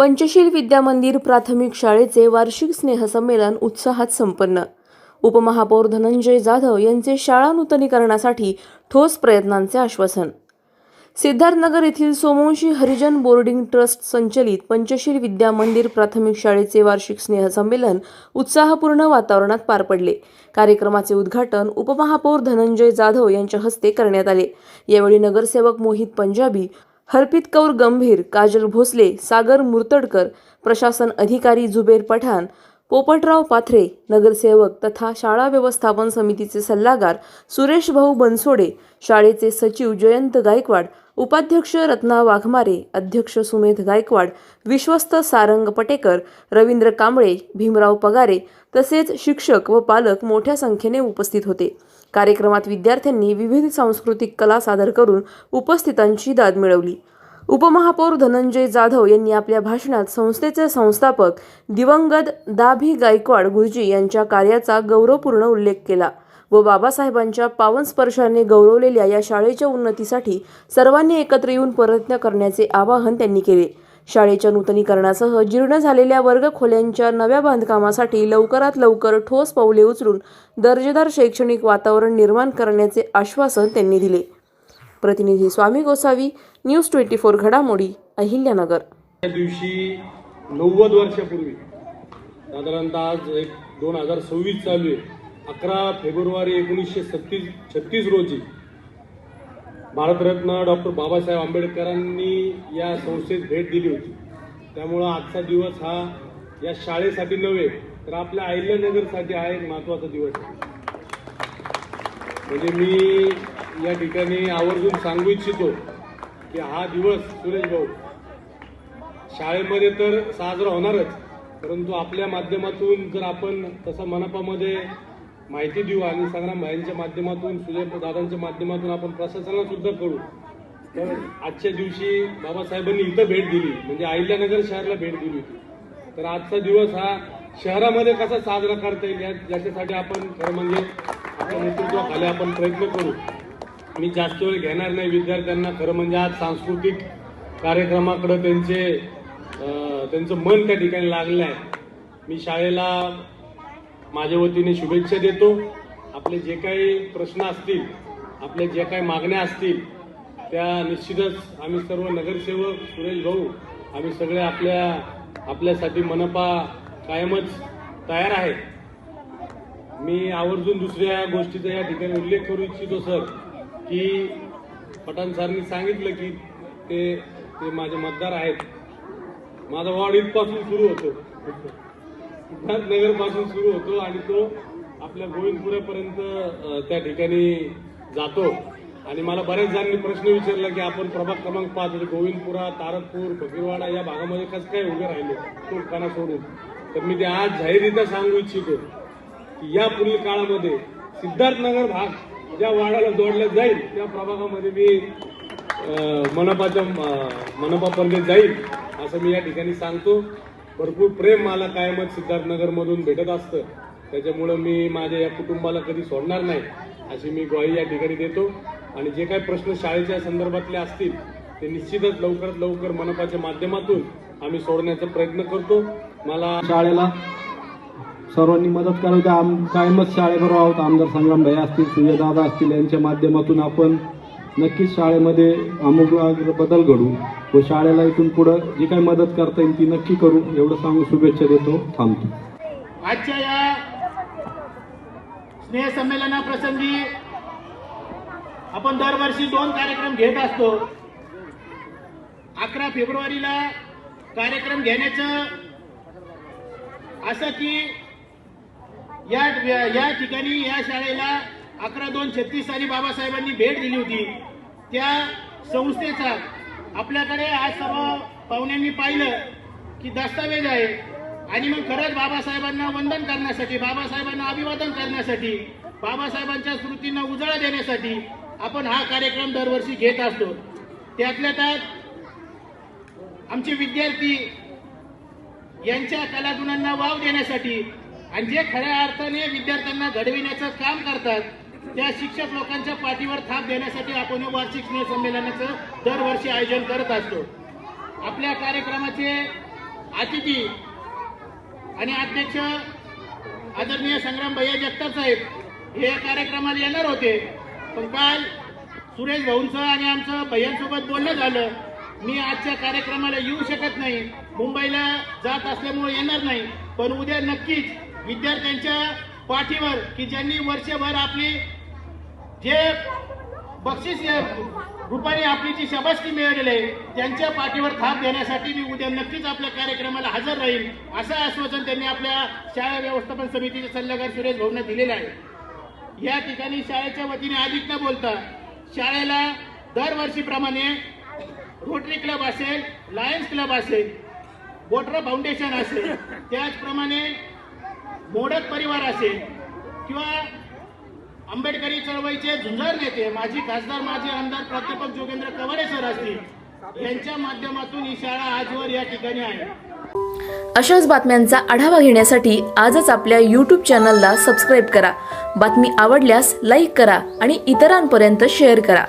पंचशील विद्यामंदिर प्राथमिक शाळेचे वार्षिक स्नेहसंमेलन उत्साहात संपन्न. उपमहापौर धनंजय जाधव यांचे शाळा नूतनीकरणासाठी ठोस प्रयत्नांचे आश्वासन. सिद्धार्थनगर येथील सोमवंशी हरिजन बोर्डिंग ट्रस्ट संचलित पंचशील विद्या मंदिर प्राथमिक शाळेचे वार्षिक स्नेहसंमेलन उत्साहपूर्ण वातावरणात पार पडले. कार्यक्रमाचे उद्घाटन उपमहापौर धनंजय जाधव यांच्या हस्ते करण्यात आले. यावेळी नगरसेवक मोहित पंजाबी हरपित कौर गंभीर काजल भोसले सागर मुर्तडकर प्रशासन अधिकारी जुबेर पठाण पोपटराव पाथरे नगरसेवक तथा शाळा व्यवस्थापन समितीचे सल्लागार सुरेश भाऊ बनसोडे शाळेचे सचिव जयंत गायकवाड उपाध्यक्ष रत्ना वाघमारे अध्यक्ष सुमेध गायकवाड विश्वस्त सारंग पटेकर रवींद्र कांबळे भीमराव पगारे तसेच शिक्षक व पालक मोठ्या संख्येने उपस्थित होते. कार्यक्रमात विद्यार्थ्यांनी विविध सांस्कृतिक कला सादर करून उपस्थितांची दाद मिळवली. उपमहापौर धनंजय जाधव यांनी आपल्या भाषणात संस्थेचे संस्थापक दिवंगत दाभी गायकवाड गुरुजी यांच्या कार्याचा गौरवपूर्ण उल्लेख केला व बाबासाहेबांच्या पावन स्पर्शाने गौरवलेल्या या शाळेच्या उन्नतीसाठी सर्वांनी एकत्र येऊन प्रयत्न करण्याचे आवाहन त्यांनी केले. शाळेच्या नूतनीकरणासह जीर्ण झालेल्या वर्गखोल्यांच्या नव्या बांधकामासाठी लवकरात लवकर ठोस पावले उचलून दर्जेदार शैक्षणिक वातावरण निर्माण करण्याचे आश्वासन त्यांनी दिले. प्रतिनिधी Swami Gosavi News twenty four घडामोडी अहिल्यानगर. त्या दिवशी नव्वद वर्षापूर्वी साधारणतः आज एक दोन हजार सव्वीस चालू आहे अकरा फेब्रुवारी एकोणीसशे सत्तीस छत्तीस रोजी भारतरत्न डॉक्टर बाबासाहेब आंबेडकरांनी या संस्थेत भेट दिली होती. त्यामुळं आजचा दिवस हा या शाळेसाठी नव्हे तर आपल्या अहिल्यानगरसाठी हा एक महत्त्वाचा दिवस आहे. म्हणजे मी या ठिकाणी आवर्जून सांगू इच्छितो की हा दिवस सुरेश भाऊ शाळेमध्ये तर साजरा होणारच परंतु आपल्या माध्यमातून जर आपण तसं मनपामध्ये माहिती देऊ आणि संग्राम भाईंच्या माध्यमातून सुजय दादांच्या माध्यमातून आपण प्रशासनाला सुद्धा कळू. तर आजच्या दिवशी बाबासाहेबांनी इथं भेट दिली. म्हणजे अहिल्यानगर शहराला भेट दिली होती. तर आजचा दिवस हा शहरामध्ये कसा साजरा करता येईल या याच्यासाठी आपण खरं म्हणजे आपल्या नेतृत्वाखाली आपण प्रयत्न करू. मी जास्त वेळ घेणार नाही विद्यार्थ्यांना. खरं म्हणजे आज सांस्कृतिक कार्यक्रमाकडे त्यांचे त्यांचं मन त्या ठिकाणी लागलं आहे मी शाळेला माझ्या वतीने शुभेच्छा देतो. आपले जे काही प्रश्न असतील आपल्या जे काही मागण्या असतील त्या निश्चितच आम्ही सर्व नगरसेवक सुरेश भाऊ आम्ही सगळे आपल्या आपल्यासाठी मनपा कायमच तयार आहे. मी आवर्जून दुसऱ्या गोष्टीचा या ठिकाणी उल्लेख करू इच्छितो सर की पठाण सरांनी सांगितलं की ते ते माझे मतदार आहेत. माझा वॉर्ड इथपासून सुरू होतो. नगरपासून सुरू होतो आणि तो आपल्या गोविंदपुऱ्यापर्यंत त्या ठिकाणी जातो. आणि मला बऱ्याच जणांनी प्रश्न विचारला की आपण प्रभाग क्रमांक पाच म्हणजे गोविंदपुरा तारकपूर फकीरवाडा या भागामध्ये कसं काय उभे राहिले? तुमकाना सोडून. तर मी ते आज जाहीररित्या सांगू इच्छितो की या पुढील काळामध्ये सिद्धार्थनगर भाग ज्या वाड्याला जोडला जाईल त्या प्रभागामध्ये मी मनपाच्या मनपापर्यंत जाईल असं मी या ठिकाणी सांगतो. भरपूर प्रेम मला कायमच सिद्धार्थनगरमधून भेटत असतं. त्याच्यामुळं मी माझ्या या कुटुंबाला कधी सोडणार नाही अशी मी ग्वाही या ठिकाणी देतो. आणि जे काही प्रश्न शाळेच्या संदर्भातले असतील ते निश्चितच लवकरात लवकर मनपाच्या माध्यमातून आम्ही सोडण्याचा प्रयत्न करतो. मला शाळेला सर्वांनी मदत करावी. आम कायमच शाळेबरोबर आहोत. आमदार संग्राम भाई असतील सुजयदादा असतील यांच्या माध्यमातून आपण नक्कीच शाळेमध्ये आमूलाग्र बदल घडू व शाळेला इथून पुढं जी काही मदत करता येईल ती नक्की करू एवढं सांगून शुभेच्छा देतो थांबतो. आजच्या या स्नेहसंमेलनाप्रसंगी आपण दरवर्षी दोन कार्यक्रम घेत असतो. अकरा फेब्रुवारीला कार्यक्रम घेण्याचं असं की या या ठिकाणी या शाळेला अकरा दोन छत्तीस साली बाबासाहेबांनी भेट दिली होती. त्या संस्थेचा आपल्याकडे आज सर्व पाहुण्यांनी पाहिलं की दस्तावेज आहे. आणि मग खरंच बाबासाहेबांना वंदन करण्यासाठी बाबासाहेबांना अभिवादन करण्यासाठी बाबासाहेबांच्या स्मृतींना उजाळा देण्यासाठी आपण हा कार्यक्रम दरवर्षी घेत असतो. त्यातल्या त्यात आमचे विद्यार्थी यांच्या कलागुणांना वाव देण्यासाठी आणि जे खऱ्या अर्थाने विद्यार्थ्यांना घडविण्याचं काम करतात त्या शिक्षक लोकांच्या पाठीवर थाप देण्यासाठी आपण वार्षिक स्नेह संमेलनाचं दरवर्षी आयोजन करत असतो. आपल्या कार्यक्रमाचे अतिथी आणि अध्यक्ष आदरणीय संग्राम भैया जगताप साहेब हे या कार्यक्रमाला येणार होते. पण काल सुरेश भाऊंचं आणि आमचं भैयांसोबत बोलणं झालं. मी आजच्या कार्यक्रमाला येऊ शकत नाही. मुंबईला जात असल्यामुळे येणार नाही. पण उद्या नक्कीच विद्यार्थ्यांच्या पाठीवर की ज्यांनी वर्षभर आपली जे बक्षीस रुपाने आपली जी शाबासकी मिळालेली आहे त्यांच्या पाठीवर थाप देण्यासाठी मी उद्या नक्कीच आपल्या कार्यक्रमाला हजर राहील असं आश्वासन त्यांनी आपल्या शाळा व्यवस्थापन समितीचे सल्लागार सुरेश भाऊंना दिलेलं आहे. या ठिकाणी शाळेच्या वतीने अधिक न बोलता शाळेला दरवर्षीप्रमाणे रोटरी क्लब असेल लायन्स क्लब असेल वोटर फाउंडेशन असेल त्याचप्रमाणे मोडक परिवार असेल किंवा आंबेडकरी चळवळीचे झुंजार नेते माजी खासदार माजी आमदार प्राध्यापक जोगेंद्र कवाडे सर असतील यांच्या माध्यमातून ही शाळा आजवर या ठिकाणी आहे. अशाच बातम्यांचा आढावा घेण्यासाठी आजच आपल्या यूट्यूब चॅनलला सबस्क्राईब करा. बातमी आवडल्यास लाईक करा आणि इतरांपर्यंत शेअर करा.